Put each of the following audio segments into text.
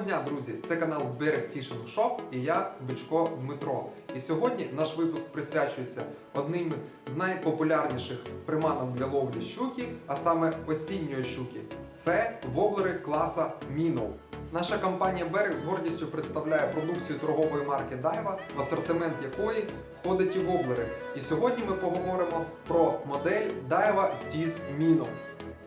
друзі! Це канал Берег Фішинг Шоп і я Бичко Дмитро. І сьогодні наш випуск присвячується одним з найпопулярніших приманок для ловлі щуки, а саме осінньої щуки. Це воблери класа Мінов. Наша компанія Берег з гордістю представляє продукцію торгової марки Дайва, в асортимент якої входить і воблери. І сьогодні ми поговоримо про модель Daiwa Stiz Mino.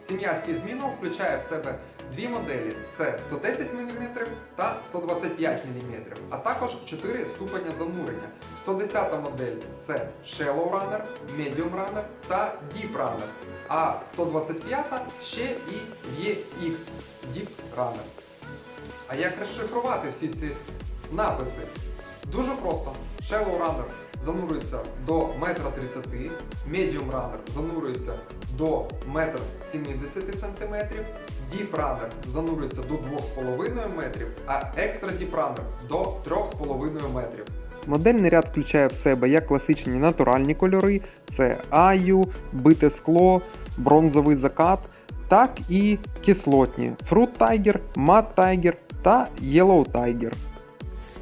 Сім'я Stiz Mino включає в себе дві моделі: це 110 мм та 125 мм, а також 4 ступеня занурення. 110 модель це Shallow Runner, Medium Runner та Deep Runner, а 125 ще і VX Deep Runner. А як розшифрувати всі ці написи? Дуже просто. Shallow Runner занурюється до 1,30 м, Medium Runner занурюється до 1,70 см, Deep Runner занурюється до 2,5 метрів, а Extra Deep Runner до 3,5 метрів. Модельний ряд включає в себе як класичні натуральні кольори, це аю, бите скло, бронзовий закат, так і кислотні Fruit Tiger, Mad Tiger та Yellow Tiger.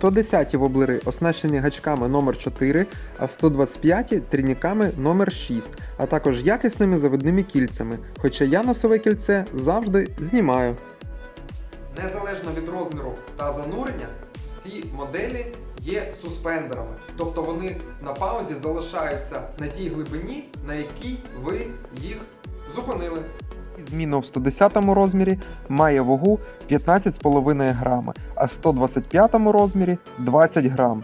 110 воблери оснащені гачками номер 4 а 125 трійниками номер 6 а також якісними заводними кільцями, хоча я носове кільце завжди знімаю. Незалежно від розміру та занурення, всі моделі є суспендерами, тобто вони на паузі залишаються на тій глибині, на якій ви їх зупинили. Зміна в 110 розмірі має вагу 15,5 грами, а в 125 розмірі 20 грам.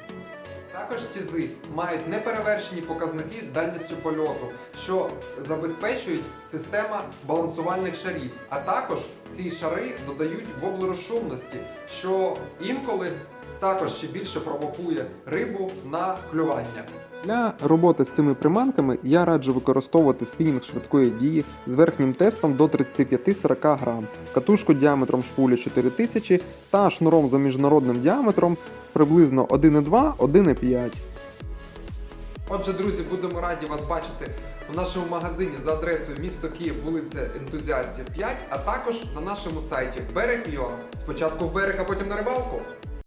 Також тізи мають неперевершені показники дальністю польоту, що забезпечують система балансувальних шарів. А також ці шари додають воблерушумності, що інколи також ще більше провокує рибу на клювання. Для роботи з цими приманками я раджу використовувати спінінг швидкої дії з верхнім тестом до 35-40 грам, катушку діаметром шпулі 4000 та шнуром за міжнародним діаметром приблизно 1,2-1,5. Отже, друзі, будемо раді вас бачити в нашому магазині за адресою місто Київ, вулиця Ентузіастів 5, а також на нашому сайті Берег Спочатку в берег, а потім на рибалку.